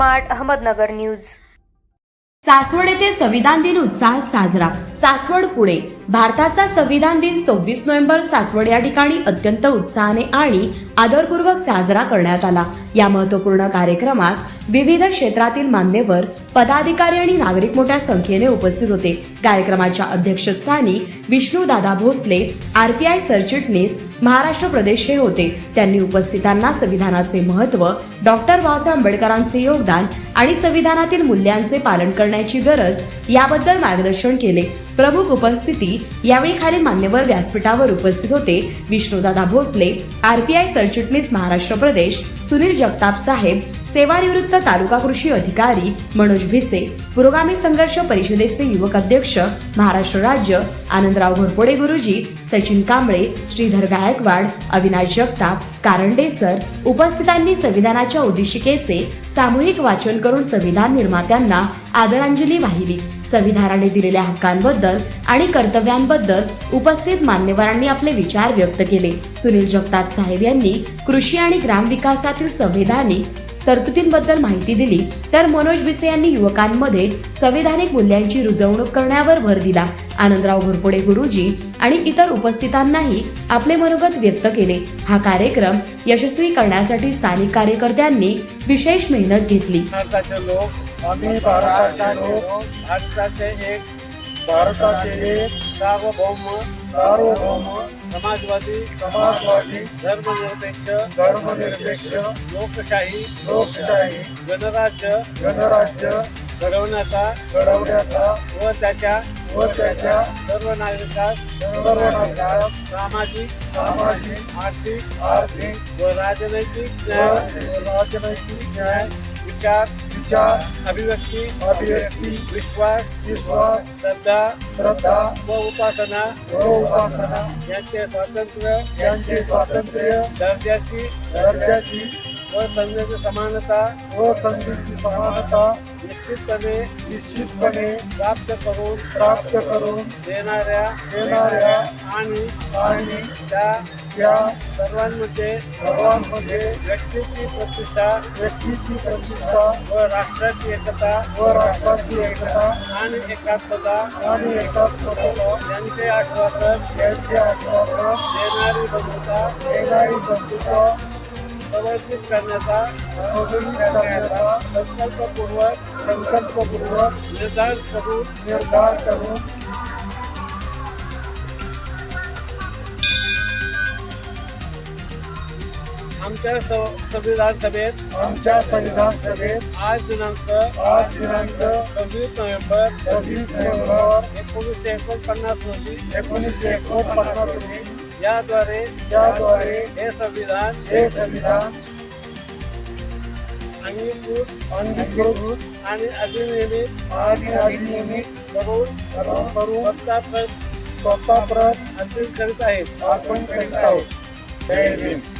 Smart Ahmednagar news. Saswad येथे संविधान दिन उत्साहात साजरा. सासवड पुणे भारताचा संविधान दिन सव्वीस नोव्हेंबर सासवड या ठिकाणी अत्यंत उत्साहाने आणि आदरपूर्वक साजरा करण्यात आला. या महत्त्वपूर्ण कार्यक्रमास विविध क्षेत्रातील मान्यवर पदाधिकारी आणि नागरिक मोठ्या संख्येने उपस्थित होते. कार्यक्रमाच्या अध्यक्षस्थानी विष्णूदादा भोसले आरपीआय सरचिटणीस महाराष्ट्र प्रदेश हे होते. त्यांनी उपस्थितांना संविधानाचे महत्त्व डॉक्टर बाबासाहेब आंबेडकरांचे योगदान आणि संविधानातील मूल्यांचे पालन करण्याची गरज याबद्दल मार्गदर्शन केले. प्रमुख उपस्थिती यावेळी खालील मान्यवर व्यासपीठावर उपस्थित होते विष्णुदादा भोसले आरपीआय सरचिटणीस महाराष्ट्र प्रदेश सुनील जगताप साहेब सेवानिवृत्त तालुका कृषी अधिकारी मनोज भिसे पुरोगामी संघर्ष परिषदेचे युवक अध्यक्ष महाराष्ट्र राज्य आनंदराव घोरपोडे गुरुजी सचिन कांबळे श्रीधर गायकवाड अविनाश जगताप कारंडे सर उपस्थितांनी संविधानाच्या उद्दिशिकेचे सामूहिक वाचन करून संविधान निर्मात्यांना आदरांजली वाहिली. संविधानाने दिलेल्या हक्कांबद्दल आणि कर्तव्यांबद्दल उपस्थित मान्यवरांनी आपले विचार व्यक्त केले. सुनील जगताप साहेब यांनी कृषी आणि ग्रामविकासातील संविधानिक तरतुदींबद्दल माहिती दिली तर मनोज भिसे यांनी युवकांमध्ये संविधानिक मूल्यांची रुजवणूक करण्यावर भर दिला. आनंदराव घोरपडे गुरुजी आणि इतर उपस्थितांनाही आपले मनोगत व्यक्त केले. हा कार्यक्रम यशस्वी करण्यासाठी स्थानिक कार्यकर्त्यांनी विशेष मेहनत घेतली. भारताचे एक भारताचे एक सार्वभौम सार्वभौम समाजवादी समाजवादी धर्मनिरपेक्ष धर्मनिरपेक्ष लोकशाही लोकशाही गणराज्य गणराज्य घडवण्याचा घडवण्याचा व त्याच्या व त्याच्या सर्व नागरिकास सर्व नागरिकांना सामाजिक सामाजिक आर्थिक आर्थिक व राजनैतिक न्याय. राजनैतिक न्याय. विचार विचार अभिव्यक्ती अभिव्यक्ती विश्वास विश्वास श्रद्धा श्रद्धा व उपासना व उपासना यांचे स्वातंत्र्य यांचे स्वातंत्र्य दर्जाची दर्जाची व संघाची समानता व संधीची समानता निश्चितपणे निश्चितपणे प्राप्त करून प्राप्त करून देणाऱ्या देणाऱ्या आणि आणि त्या या सर्वांमध्ये सर्वांमध्ये व्यक्तीची प्रतिष्ठा व्यक्तीची प्रतिष्ठा व राष्ट्राची एकता व राष्ट्राची एकता आणि एकात्मता आणि एकात्मता. यांचे आश्वासन यांचे आश्वासन देणारी बंधुता देणारी बंधुता समर्पित करण्याचा करण्याचा संकल्पपूर्वक संकल्पपूर्वक निर्धार करून निर्धार करून आमच्या संविधान सभेत आमच्या संविधान सभेत आज दिनांक आज दिनांक सव्वीस नोव्हेंबर सव्वीस नोव्हेंबर एकोणीसशे एकोणपन्नास रोजी एकोणीसशे एकोणपन्नास रोजी याद्वारे त्याद्वारे हे संविधान हे संविधान अंगीकृत अंगीकृत आणि अधिनियमित आणि अधिनियमित करून करून करून स्वतः स्वतः प्रत अर्पित करीत आहेत. आपण करीत आहोत. जय भीम.